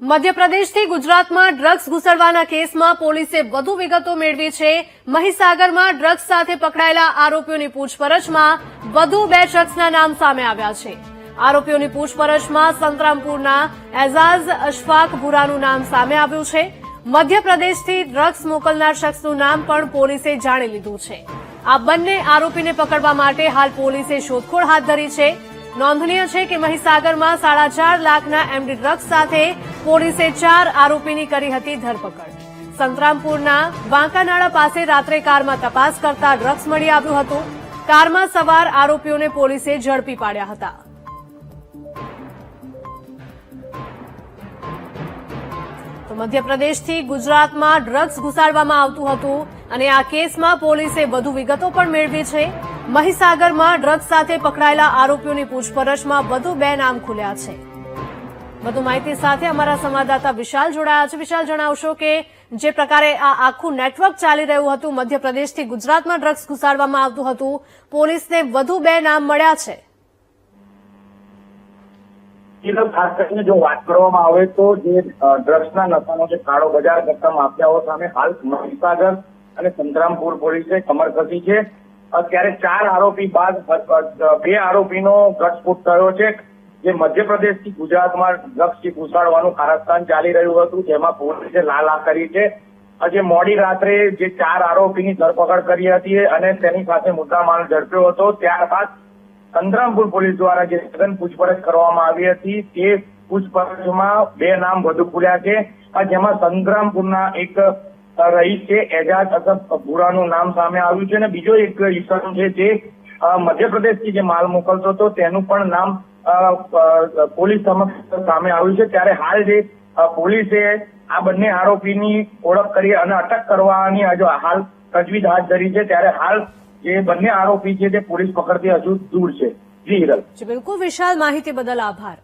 મધ્યપ્રદેશથી ગુજરાતમાં ડ્રગ્સ ઘૂસડવાના કેસમાં પોલીસે વધુ વિગતો મેળવી છે. મહીસાગરમાં ડ્રગ્સ સાથે પકડાયેલા આરોપીઓની પૂછપરછમાં વધુ બે શખ્સના નામ સામે આવ્યા છે. આરોપીઓની પૂછપરછમાં સંતરામપુરના એઝાઝ અશફાક ભુરાનું નામ સામે આવ્યું છે. મધ્યપ્રદેશથી ડ્રગ્સ મોકલનાર શખ્સનું નામ પણ પોલીસે જાણી લીધું છે. આ બંને આરોપીને પકડવા માટે હાલ પોલીસે શોધખોળ હાથ ધરી છે. નોંધનીય છે કે મહીસાગરમાં સાડા ચાર લાખના એમડી ડ્રગ્સ સાથે પોલીસે ચાર આરોપીની કરી હતી ધરપકડ. સંતરામપુરના વાંકાનાળા પાસે રાત્રે કારમાં તપાસ કરતા ડ્રગ્સ મળી આવ્યું હતું. કારમાં સવાર આરોપીઓને પોલીસે ઝડપી પાડ્યા હતા. તો મધ્યપ્રદેશથી ગુજરાતમાં ડ્રગ્સ ઘુસાડવામાં આવતું હતું અને આ કેસમાં પોલીસે વધુ વિગતો પણ મેળવી છે. મહીસાગરમાં ડ્રગ્સ સાથે પકડાયેલા આરોપીઓની પૂછપરછમાં વધુ બે નામ ખુલ્યા છે. વધુ માહિતી સાથે અમારા સંવાદદાતા વિશાલ જોડાયા છે. વિશાલ, જણાવશો કે જે પ્રકારે આ આખું નેટવર્ક ચાલી રહ્યું હતું, મધ્યપ્રદેશથી ગુજરાતમાં ડ્રગ્સ ઘુસાડવામાં આવતું હતું, પોલીસને વધુ બે નામ મળ્યા છે. ખાસ કરીને જો વાત કરવામાં આવે તો જે ડ્રગ્સના નશાનો જે કાળો બજાર કરતા માફિયાઓ સામે હાલ મહીસાગર અને સંતરામપુર પોલીસે કમર કસી છે. અત્યારે ચાર આરોપી બાદ, બે આરોપીનો ઘટસ્ફોટ થયો છે, જે મધ્યપ્રદેશથી ગુજરાતમાં ડ્રગ્સથી ઘૂસાડવાનું કારસ્તાન ચાલી રહ્યું હતું, જેમાં પોલીસે લાલા કરી છે. આજે મોડી રાત્રે જે ચાર આરોપીની ધરપકડ કરી હતી અને તેની સાથે મુદ્દામાલ ઝડપ્યો હતો, ત્યારબાદ સંતરામપુર પોલીસ દ્વારા જે સઘન પૂછપરછ કરવામાં આવી હતી, તે પૂછપરછમાં બે નામ વધુ ખુલ્યા છે. જેમાં સંતરામપુરના એક રહીશ છે. એજાજ અસફ ભૂરાનું નામ સામે આવ્યું છે અને બીજો એક ઇસમ છે જે મધ્યપ્રદેશથી જે માલ મોકલતો હતો, તેનું પણ નામ પોલીસ સમક્ષ સામે આવ્યું છે. ત્યારે હાલ જે પોલીસે આ બંને આરોપીની ઓળખ કરી અને અટક કરવાની હાલ તજવીજ હાથ ધરી છે. ત્યારે હાલ જે બંને આરોપી છે તે પોલીસ પકડતી હજુ દૂર છે. જી હિરલ. બિલકુલ વિશાલ માહિતી બદલ આભાર.